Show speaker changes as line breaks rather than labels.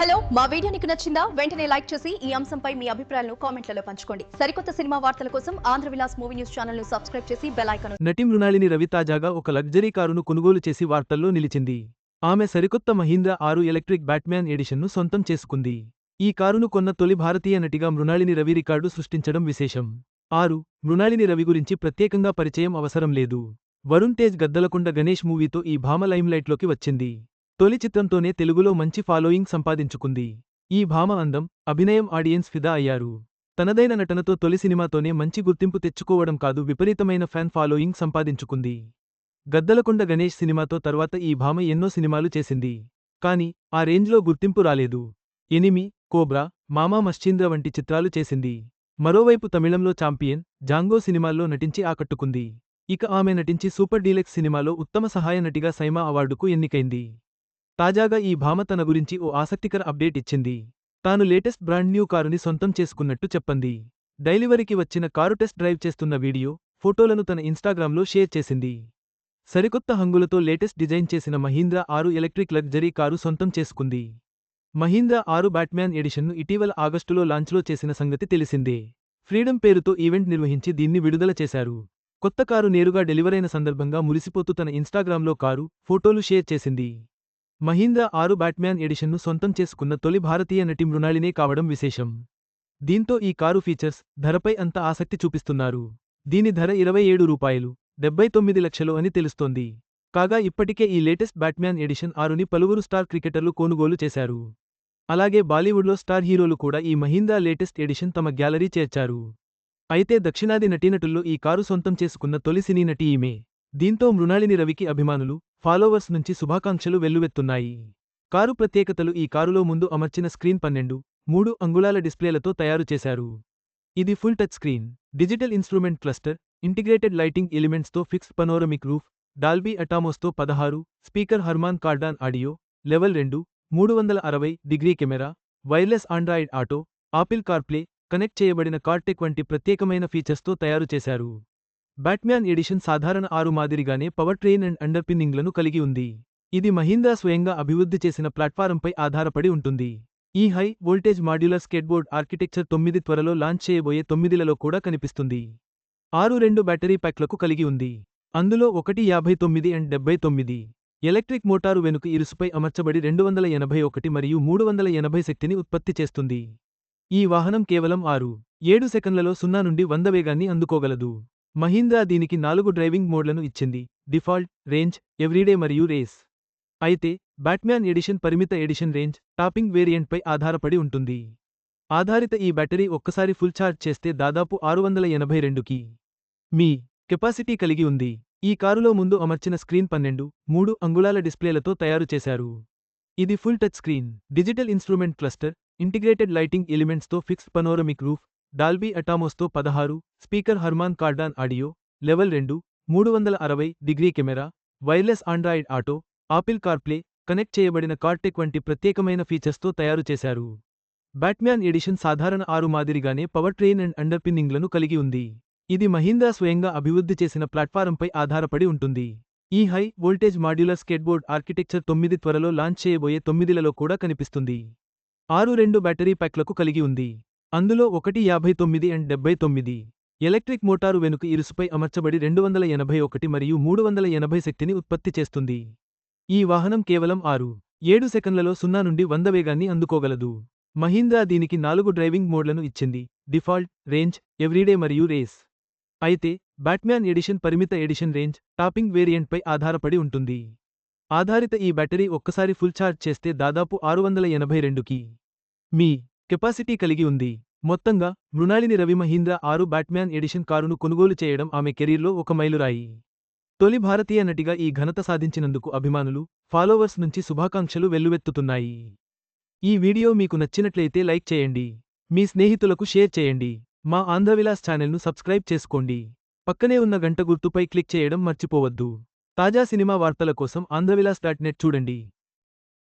Hello మా video నీకు నచ్చిందా? వెంటనే లైక్ చేసి ఈ అంశంపై మీ అభిప్రాయాలను కామెంట్లలో పంచుకోండి. సరికొత్త సినిమా వార్తల కోసం ఆంధ్ర విలాస్ మూవీ న్యూస్ ఛానల్ను సబ్స్క్రైబ్ చేసి బెల్ ఐకాన్
నటి మృణాళిని రవి తాజాగా ఒక లగ్జరీ కారును కొనుగోలు చేసి వార్తల్లో నిలిచింది. ఆమె సరికొత్త మహీంద్రా ఆరు ఎలక్ట్రిక్ బ్యాట్మ్యాన్ ఎడిషన్ను సొంతం చేసుకుంది. ఈ కారును కొన్న తొలి భారతీయ నటిగా మృణాళిని రవి రికార్డు సృష్టించడం విశేషం. ఆరు మృణాళిని రవి గురించి ప్రత్యేకంగా పరిచయం అవసరం లేదు. వరుణ్ తేజ్ గద్దలకుండ గణేష్ మూవీతో ఈ భామ లైమ్లైట్లోకి వచ్చింది. తొలి చిత్రంతోనే తెలుగులో మంచి ఫాలోయింగ్ సంపాదించుకుంది. ఈ భామ అందం అభినయం ఆడియన్స్ ఫిదా అయ్యారు. తనదైన నటనతో తొలి సినిమాతోనే మంచి గుర్తింపు తెచ్చుకోవడం కాదు విపరీతమైన ఫ్యాన్ ఫాలోయింగ్ సంపాదించుకుంది. గద్దలకొండ గణేష్ సినిమాతో తర్వాత ఈ భామ ఎన్నో సినిమాలు చేసింది. కాని ఆ రేంజ్లో గుర్తింపు రాలేదు. ఎనిమి కోబ్రా మామా మశ్చీంద్ర వంటి చిత్రాలు చేసింది. మరోవైపు తమిళంలో చాంపియన్ జాంగో సినిమాల్లో నటించి ఆకట్టుకుంది. ఇక ఆమె నటించి సూపర్ డీలక్స్ సినిమాలో ఉత్తమ సహాయ నటిగా సైమా అవార్డుకు ఎన్నికైంది. తాజాగా ఈ భామ తన గురించి ఓ ఆసక్తికర అప్డేట్ ఇచ్చింది. తాను లేటెస్ట్ బ్రాండ్ న్యూ కారుని సొంతం చేసుకున్నట్టు చెప్పంది. డైలివరీకి వచ్చిన కారు టెస్ట్ డ్రైవ్ చేస్తున్న వీడియో ఫోటోలను తన ఇన్స్టాగ్రామ్లో షేర్ చేసింది. సరికొత్త హంగులతో లేటెస్ట్ డిజైన్ చేసిన మహీంద్రా ఆరు ఎలక్ట్రిక్ లగ్జరీ కారు సొంతం చేసుకుంది. మహీంద్రా ఆరు బ్యాట్మ్యాన్ ఎడిషన్ను ఇటీవల ఆగస్టులో లాంచ్లో చేసిన సంగతి తెలిసిందే. ఫ్రీడమ్ పేరుతో ఈవెంట్ నిర్వహించి దీన్ని విడుదల చేశారు. కొత్త కారు నేరుగా డెలివరైన సందర్భంగా మురిసిపోతూ తన ఇన్స్టాగ్రామ్లో కారు ఫోటోలు షేర్ చేసింది. మహీంద్రా ఆరు బ్యాట్మ్యాన్ ఎడిషన్ను సొంతం చేసుకున్న తొలి భారతీయ నటి మృణాళినే కావడం విశేషం. దీంతో ఈ కారు ఫీచర్స్ ధరపై అంత ఆసక్తి చూపిస్తున్నారు. దీని ధర ఇరవై ఏడు రూపాయలు డెబ్బై తొమ్మిది లక్షలు అని తెలుస్తోంది. కాగా ఇప్పటికే ఈ లేటెస్ట్ బ్యాట్మ్యాన్ ఎడిషన్ ఆరుని పలువురు స్టార్ క్రికెటర్లు కొనుగోలు చేశారు. అలాగే బాలీవుడ్లో స్టార్ హీరోలు కూడా ఈ మహీంద్రా లేటెస్ట్ ఎడిషన్ తమ గ్యాలరీ చేర్చారు. అయితే దక్షిణాది నటీనటుల్లో ఈ కారు సొంతం చేసుకున్న తొలి సినీ నటి ఈమె. దీంతో మృణాళిని రవికి అభిమానులు ఫాలోవర్స్ నుంచి శుభాకాంక్షలు వెల్లువెత్తున్నాయి. కారు ప్రత్యేకతలు ఈ కారులో ముందు అమర్చిన స్క్రీన్ పన్నెండు మూడు అంగుళాల డిస్ప్లేలతో తయారు చేశారు. ఇది full touch screen digital instrument cluster integrated lighting ఎలిమెంట్స్తో fixed panoramic roof Dolby అటామోస్తో పదహారు speaker Harman Kardon audio level రెండు మూడు వందల అరవై degree camera wireless Android auto Apple CarPlay connect చేయబడిన కార్టెక్ వంటి ప్రత్యేకమైన ఫీచర్స్తో తయారు చేశారు. బ్యాట్మ్యాన్ ఎడిషన్ సాధారణ ఆరు మాదిరిగానే పవర్ ట్రైన్ అండ్ అండర్పిన్నింగ్లను కలిగి ఉంది. ఇది మహీంద్రా స్వయంగా అభివృద్ధి చేసిన ప్లాట్ఫారంపై ఆధారపడి ఉంటుంది. ఈ high voltage modular skateboard architecture తొమ్మిది త్వరలో లాంచ్ చేయబోయే తొమ్మిదిలలో కూడా కనిపిస్తుంది. ఆరు రెండు బ్యాటరీ ప్యాక్లకు కలిగి ఉంది. అందులో ఒకటి యాభై తొమ్మిది అండ్ డెబ్బై తొమ్మిది. ఎలక్ట్రిక్ మోటారు వెనుక ఇరుసుపై అమర్చబడి రెండు వందల ఎనభై ఒకటి మరియు మూడు వందల ఎనభై శక్తిని ఉత్పత్తి చేస్తుంది. ఈ వాహనం కేవలం ఆరు ఏడు సెకన్లలో సున్నా నుండి వంద వేగాన్ని అందుకోగలదు. మహీంద్రా దీనికి నాలుగు డ్రైవింగ్ మోడ్లను ఇచ్చింది. డిఫాల్ట్ రేంజ్ ఎవ్రీడే మరియు రేస్. అయితే బ్యాట్మ్యాన్ ఎడిషన్ పరిమిత ఎడిషన్ రేంజ్ టాపింగ్ వేరియంట్పై ఆధారపడి ఉంటుంది. ఆధారిత ఈ బ్యాటరీ ఒక్కసారి ఫుల్ ఛార్జ్ చేస్తే దాదాపు ఆరు వందల ఎనభై రెండుకి మీ కెపాసిటీ కలిగి ఉంది. ఈ కారులో ముందు అమర్చిన స్క్రీన్ పన్నెండు మూడు అంగుళాల డిస్ప్లేలతో తయారు చేశారు. ఇది full touch screen. Digital instrument cluster integrated lighting ఎలిమెంట్స్తో fixed panoramic roof Dolby అటామోస్తో పదహారు speaker Harman Kardon audio level రెండు మూడు వందల అరవై degree camera wireless Android auto Apple CarPlay connect చేయబడిన కార్టెక్ వంటి ప్రత్యేకమైన ఫీచర్స్తో తయారు చేశారు. బ్యాట్మ్యాన్ ఎడిషన్ సాధారణ ఆరు మాదిరిగానే పవర్ ట్రైన్ అండ్ అండర్పిన్నింగ్లను కలిగి ఉంది. ఇది మహీంద్రా స్వయంగా అభివృద్ధి చేసిన ప్లాట్ఫారంపై ఆధారపడి ఉంటుంది. ఈ high voltage modular skateboard architecture తొమ్మిది త్వరలో లాంచ్ చేయబోయే తొమ్మిదిలలో కూడా కనిపిస్తుంది. ఆరు రెండు బ్యాటరీ ప్యాక్లకు కలిగి ఉంది. అందులో ఒకటి యాభై తొమ్మిది అండ్ డెబ్బై తొమ్మిది. ఎలక్ట్రిక్ మోటారు వెనుక ఇరుసుపై అమర్చబడి రెండు వందల ఎనభై ఒకటి మరియు మూడు వందల ఎనభై శక్తిని ఉత్పత్తి చేస్తుంది. ఈ వాహనం కేవలం ఆరు ఏడు సెకన్లలో సున్నా నుండి వంద వేగాన్ని అందుకోగలదు. మహీంద్రా దీనికి నాలుగు డ్రైవింగ్ మోడ్లను ఇచ్చింది డిఫాల్ట్ రేంజ్ ఎవ్రీడే మరియు రేస్. అయితే బ్యాట్మ్యాన్ ఎడిషన్ పరిమిత ఎడిషన్ రేంజ్ టాపింగ్ వేరియంట్పై ఆధారపడి ఉంటుంది. ఆధారిత ఈ బ్యాటరీ ఒక్కసారి ఫుల్ ఛార్జ్ చేస్తే దాదాపు ఆరు వందల ఎనభై రెండుకి. మీ కెపాసిటీ కలిగి ఉంది. మొత్తంగా మృణాళిని రవి మహీంద్రా ఆరు బ్యాట్మ్యాన్ ఎడిషన్ కారును కొనుగోలు చేయడం ఆమె కెరీర్లో ఒక మైలురాయి. తొలి భారతీయ నటిగా ఈ ఘనత సాధించినందుకు అభిమానులు ఫాలోవర్స్ నుంచి శుభాకాంక్షలు వెల్లువెత్తుతున్నాయి. ఈ వీడియో మీకు నచ్చినట్లయితే లైక్ చేయండి. మీ స్నేహితులకు షేర్ చేయండి. మా ఆంధ్రవిలాస్ ఛానల్ను సబ్స్క్రైబ్ చేసుకోండి. పక్కనే ఉన్న గంట గుర్తుపై క్లిక్ చేయడం మర్చిపోవద్దు. తాజా సినిమా వార్తల కోసం ఆంధ్రవిలాస్ డాట్ నెట్ చూడండి.